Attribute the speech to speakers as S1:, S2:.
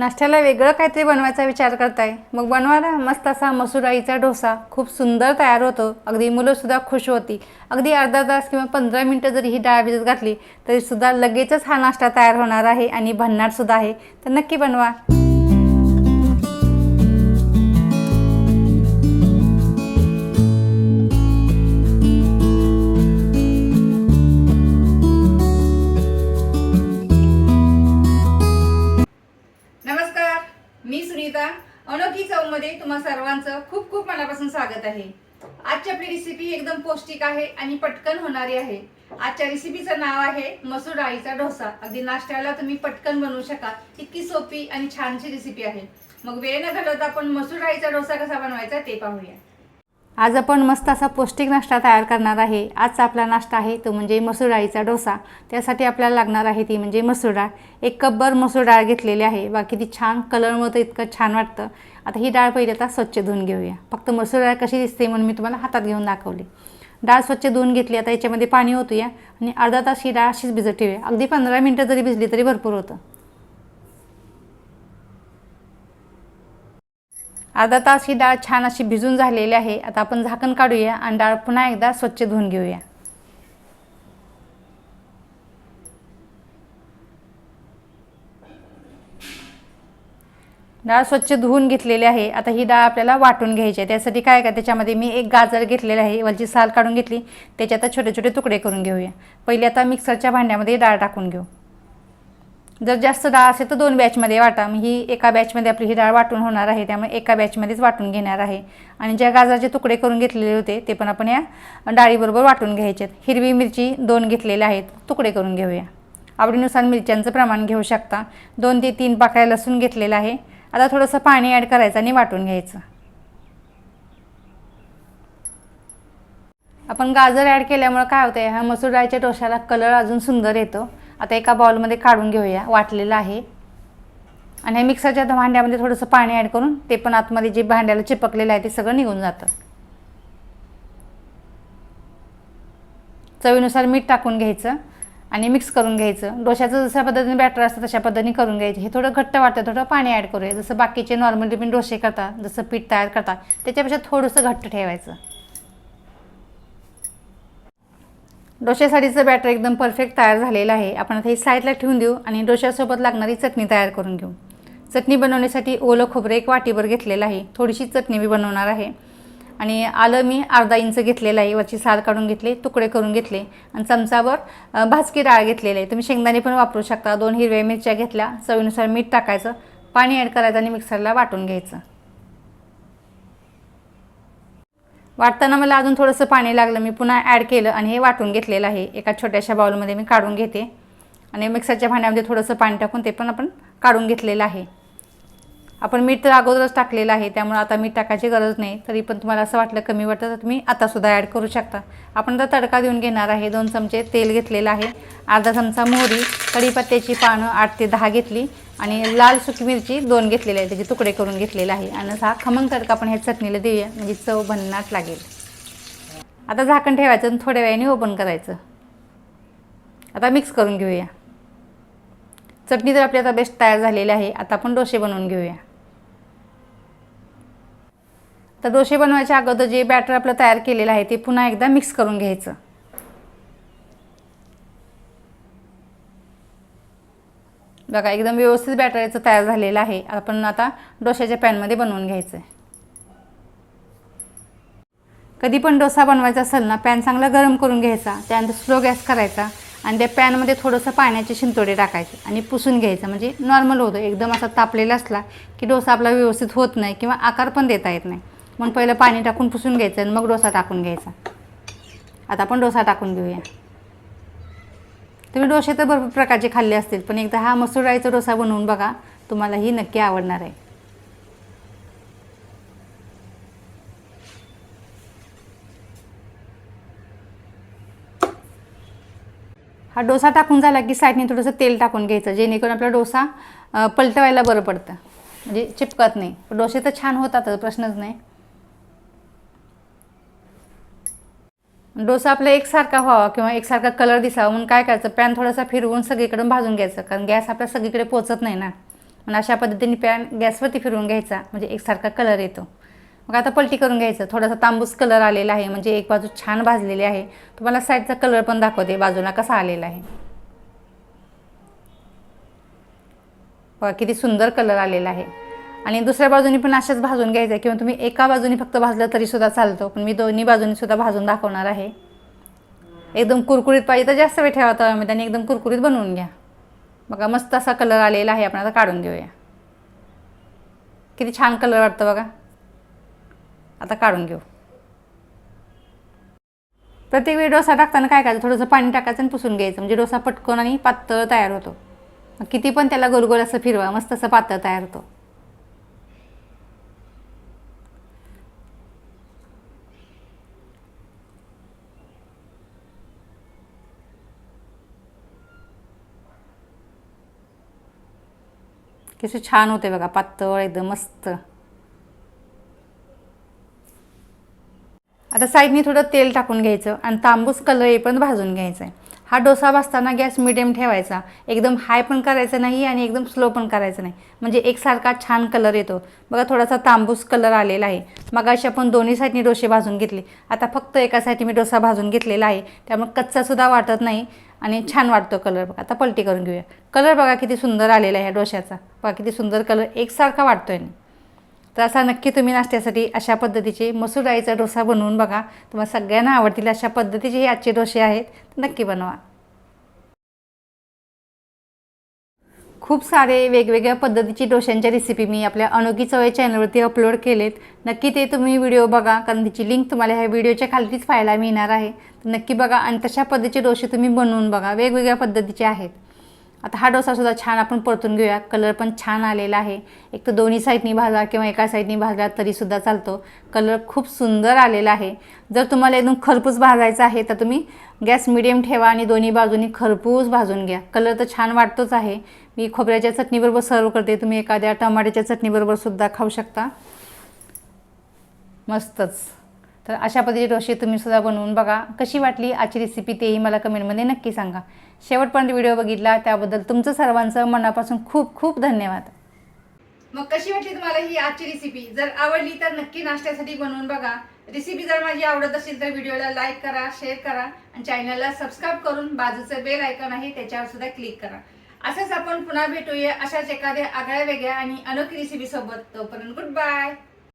S1: नाश्त्याला वेगळं काहीतरी बनवायचा विचार करताय. मग बनवा ना मस्त असा मसूर डाळीचा डोसा खूप सुंदर तयार होतो. अगदी मुलंसुद्धा खुश होती. अगदी अर्धा तास किंवा पंधरा मिनटं जरी ही डाळ भिजत घातली तरीसुद्धा लगेचच हा नाश्ता तयार होणार आहे आणि भन्नाटसुद्धा आहे. तर नक्की बनवा. अनोखी चौमध्ये तुम्हा सर्वांचं खूप खूप मनापासून स्वागत आहे. आजची आपली रेसिपी एकदम पौष्टिक आहे आणि पटकन होणारी आहे. आजच्या रेसिपीचं नाव आहे मसूर डाळीचा डोसा. अगदी नाश्त्याला तुम्ही पटकन बनवू शकाल. इतकी सोपी आणि छानशी रेसिपी आहे. मग वेळ न घालवता आपण मसूर डाळीचा डोसा कसा बनवायचा ते पाहूया. आज आपण मस्त असा पौष्टिक नाश्ता तयार करणार आहे. आजचा आपला नाश्ता आहे तो म्हणजे मसूर डाळीचा डोसा. त्यासाठी आपल्याला लागणार आहे ती म्हणजे मसूर डाळ. एक कपभर मसूर डाळ घेतलेली आहे. बाकी ती छान कलरमध्ये इतकं छान वाटतं. आता ही डाळ पहिले आता स्वच्छ धुवून घेऊया. फक्त मसूर डाळ कशी दिसते म्हणून मी तुम्हाला हातात घेऊन दाखवली. डाळ स्वच्छ धुवून घेतली. आता याच्यामध्ये पाणी ओतूया आणि अर्धा तास ही डाळ अशीच भिजत ठेवूया. अगदी पंधरा मिनटं जरी भिजली तरी भरपूर होतं. अर्धा तास ही डाळ छान अशी भिजून झालेली आहे. आता आपण झाकण काढूया आणि डाळ पुन्हा एकदा स्वच्छ धुवून घेऊया. डाळ स्वच्छ धुवून घेतलेली आहे. आता ही डाळ आपल्याला वाटून घ्यायची आहे. त्यासाठी काय का त्याच्यामध्ये मी एक गाजर घेतलेलं आहे. वरची साल काढून घेतली. त्याचे आता छोटे छोटे तुकडे करून घेऊया. पहिले आता मिक्सरच्या भांड्यामध्ये डाळ टाकून घेऊ. जर जास्त डाळ असेल तर दोन बॅचमध्ये वाटा. मग ही एका बॅचमध्ये आपली ही डाळ वाटून होणार आहे. त्यामुळे एका बॅचमध्येच वाटून घेणार आहे. आणि ज्या गाजराचे तुकडे करून घेतलेले होते ते पण आपण या डाळीबरोबर वाटून घ्यायचे आहेत. हिरवी मिरची दोन घेतलेल्या आहेत. तुकडे करून घेऊया. आवडीनुसार मिरच्यांचं प्रमाण घेऊ शकता. दोन ते तीन पाकळ्या लसूण घेतलेलं आहे. आता थोडंसं पाणी ॲड करायचं आणि वाटून घ्यायचं. आपण गाजर ॲड केल्यामुळं काय होतं ह्या मसूर डाळीच्या डोशाला कलर अजून सुंदर येतो. आता एका बाउलमध्ये काढून घेऊया. वाटलेलं आहे. आणि हे मिक्सरच्या भांड्यामध्ये थोडंसं पाणी ॲड करून ते पण आतमध्ये जे भांड्याला चिपकलेलं आहे ते सगळं निघून जातं. चवीनुसार मीठ टाकून घ्यायचं आणि मिक्स करून घ्यायचं. डोशाचं जशा पद्धतीने बॅटर असतं तशा पद्धतीने करून घ्यायचं. हे थोडं घट्ट वाटतं थोडं पाणी ॲड करूया. जसं बाकीचे नॉर्मली पण डोसे करतात जसं पीठ तयार करतात त्याच्यापेक्षा थोडंसं घट्ट ठेवायचं. डोश्यासाठीचं बॅटर एकदम परफेक्ट तयार झालेलं आहे. आपण आता ही साईडला ठेवून देऊ आणि डोश्यासोबत लागणारी चटणी तयार करून घेऊ. चटणी बनवण्यासाठी ओलं खोबरं एक वाटीभर घेतलेलं आहे. थोडीशी चटणी मी बनवणार आहे. आणि आलं मी अर्धा इंच घेतलेलं आहे. वरची साल काढून घेतले तुकडे करून घेतले आणि चमचावर भाजकी डाळ घेतलेली आहे. तुम्ही शेंगदाणे पण वापरू शकता. दोन हिरव्या मिरच्या घेतल्या. चवीनुसार मीठ टाकायचं. पाणी ॲड करायचं आणि मिक्सरला वाटून घ्यायचं. वाटताना मला अजून थोडंसं पाणी लागलं मी पुन्हा ॲड केलं आणि हे वाटून घेतलेलं आहे. एका छोट्याशा बाउलमध्ये मी काढून घेते. आणि मिक्सरच्या भांड्यामध्ये थोडंसं पाणी टाकून ते पण आपण काढून घेतलेलं आहे. आपण मीठ तर अगोदरच टाकलेलं आहे त्यामुळे आता मीठ टाकायची गरज नाही. तरी पण तुम्हाला असं वाटलं कमी वाटतं तर तुम्ही आतासुद्धा ॲड करू शकता. आपण आता तडका देऊन घेणार आहे. दोन चमचे तेल घेतलेलं आहे. अर्धा चमचा मोहरी कढीपत्त्याची पानं आठ ते दहा घेतली. आणि लाल सुकी मिरची दोन घेतलेली आहे त्याचे तुकडे करून घेतलेले आहे. आणि हा खमंग तडका आपण ह्या चटणीला देऊया म्हणजे चव भन्नाट लागेल. आता झाकण ठेवायचं आणि थोड्या वेळाने ओपन करायचं. आता मिक्स करून घेऊया. चटणी तर आपली आता बेस्ट तयार झालेली आहे आता आपण डोसे बनवून घेऊया. तर डोसे बनवायच्या अगोदर जे बॅटर आपलं तयार केलेलं आहे ते पुन्हा एकदा मिक्स करून घ्यायचं. बघा एकदम व्यवस्थित बॅटरीचं तयार झालेलं आहे. आपण आता डोशाच्या पॅनमध्ये बनवून घ्यायचं आहे कधी पण डोसा बनवायचा असेल ना पॅन चांगला गरम करून घ्यायचा त्यानंतर स्लो गॅस करायचा आणि त्या पॅनमध्ये थोडंसं पाण्याचे शिंतोडे टाकायचे आणि पुसून घ्यायचं. म्हणजे नॉर्मल होतं. एकदम असा तापलेला असला की डोसा आपला व्यवस्थित होत नाही किंवा आकार पण देता येत नाही. म्हणून पहिलं पाणी टाकून पुसून घ्यायचं आणि मग डोसा टाकून घ्यायचा. आता आपण डोसा टाकून घेऊया. तुम्ही डोसे तर भरपूर प्रकारचे खाल्ले असतील पण एकदा हा मसूर डाळीचा डोसा बनवून बघा तुम्हालाही नक्की आवडणार आहे. हा डोसा टाकून झाला की साईडने थोडंसं तेल टाकून घ्यायचं जेणेकरून आपला डोसा पलटवायला बरं पडतं. म्हणजे चिपकत नाही. डोसे तर छान होतात प्रश्नच नाही. डोसा आपला एकसारखा व्हावा किंवा एकसारखा कलर दिसावा म्हणून काय करायचं? पॅन थोडासा फिरवून सगळीकडून भाजून घ्यायचं. कारण गॅस आपल्या सगळीकडे पोचत नाही ना. मग अशा पद्धतीने पॅन गॅसवरती फिरवून घ्यायचा. म्हणजे एकसारखा कलर येतो. मग आता पलटी करून घ्यायचं. थोडासा तांबूस कलर आलेला आहे. म्हणजे एक बाजू छान भाजलेली आहे. तुम्हाला साईडचा कलर पण दाखवते. बाजूला कसा आलेला आहे. बघा किती सुंदर कलर आलेला आहे. आणि दुसऱ्या बाजूनी पण अशाच भाजून घ्यायचं आहे किंवा तुम्ही एका बाजूने फक्त भाजलं तरीसुद्धा चालतो पण मी दोन्ही बाजूनीसुद्धा भाजून दाखवणार आहे. एकदम कुरकुरीत पाहिजे तर जास्त वेळ ठेवा तव्यामध्ये आणि एकदम कुरकुरीत बनवून घ्या. बघा मस्त असा कलर आलेला आहे आपण आता काढून घेऊया. किती छान कलर वाटतं बघा. आता काढून घेऊ. प्रत्येक वेळी डोसा टाकताना काय करायचं? थोडंसं पाणी टाकायचं आणि पुसून घ्यायचं. म्हणजे डोसा पटकन आणि पातळ तयार होतो. मग किती पण त्याला गोलगोल असं फिरवा मस्त असं पातळ तयार होतो. कसे छान होते बघा पातळ एकदम मस्त. आता साईडनी थोडं तेल टाकून घ्यायचं आणि तांबूस कलर येईपर्यंत भाजून घ्यायचा आहे हा डोसा भाजताना गॅस मिडियम ठेवायचा. एकदम हाय पण करायचा नाही आणि एकदम स्लो पण करायचं नाही. म्हणजे एकसारखा छान कलर येतो. बघा थोडासा तांबूस कलर आलेला आहे. मग अशी आपण दोन्ही साईडनी डोसे भाजून घेतले. आता फक्त एका साईडने मी डोसा भाजून घेतलेला आहे. त्यामुळे कच्चासुद्धा वाटत नाही. आणि छान वाटतो कलर बघा. आता पलटी करून घेऊया. कलर बघा किती सुंदर आलेला आहे ह्या डोश्याचा. बघा किती सुंदर कलर एकसारखा वाटतो आहे तर असा नक्की तुम्ही नाश्त्यासाठी अशा पद्धतीचे मसूर डाळीचा डोसा बनवून बघा. तुम्हाला सगळ्यांना आवडतील अशा पद्धतीचे हे आजचे डोसे आहेत. नक्की बनवा. खूप सारे वेगवेगळ्या पद्धतीची डोश्यांच्या रेसिपी मी आपल्या अनोखी चवय चॅनलवरती अपलोड केलेत. नक्की ते तुम्ही व्हिडिओ बघा कारण तिची लिंक तुम्हाला ह्या व्हिडिओच्या खालतीच पाहायला मिळणार आहे. नक्की बघा आणि तशा पद्धतीचे डोसे तुम्ही बनवून बघा. वेगवेगळ्या पद्धतीचे आहेत. आता हा डोसासुद्धा छान आपण परतून घेऊया. कलर पण छान आलेला आहे. एक तर दोन्ही साईडनी भाजा किंवा एका साईडनी भाजला तरीसुद्धा चालतो. कलर खूप सुंदर आलेला आहे. जर तुम्हाला एकदम खरपूस भाजायचा आहे तर तुम्ही गॅस मिडियम ठेवा आणि दोन्ही बाजूनी खरपूस भाजून घ्या. कलर तर छान वाटतोच आहे. मी खोबऱ्याच्या चटणीबरोबर सर्व करते. तुम्ही एखाद्या टमाट्याच्या चटणीबरोबर सुद्धा खाऊ शकता. मस्तच. तर अशा पद्धतीचे डोसे तुम्ही सुद्धा बनवून बघा. कशी वाटली आजची रेसिपी तेही मला कमेंटमध्ये नक्की सांगा. शेवटपर्यंत व्हिडिओ बघितला त्याबद्दल तुमचं सर्वांचं मनापासून खूप खूप धन्यवाद. मग कशी वाटली तुम्हाला ही आजची रेसिपी जर आवडली तर नक्की नाश्त्यासाठी बनवून बघा. रेसिपी जर माझी आवडत असेल तर व्हिडिओला लाईक करा शेअर करा आणि चॅनलला सबस्क्राईब करून बाजूचं बेल आयकॉन आहे त्याच्यावर सुद्धा क्लिक करा. असंच आपण पुन्हा भेटूया अशाच एखाद्या आगळ्या वेगळ्या आणि अनोखी रेसिपी सोबत. तोपर्यंत गुड बाय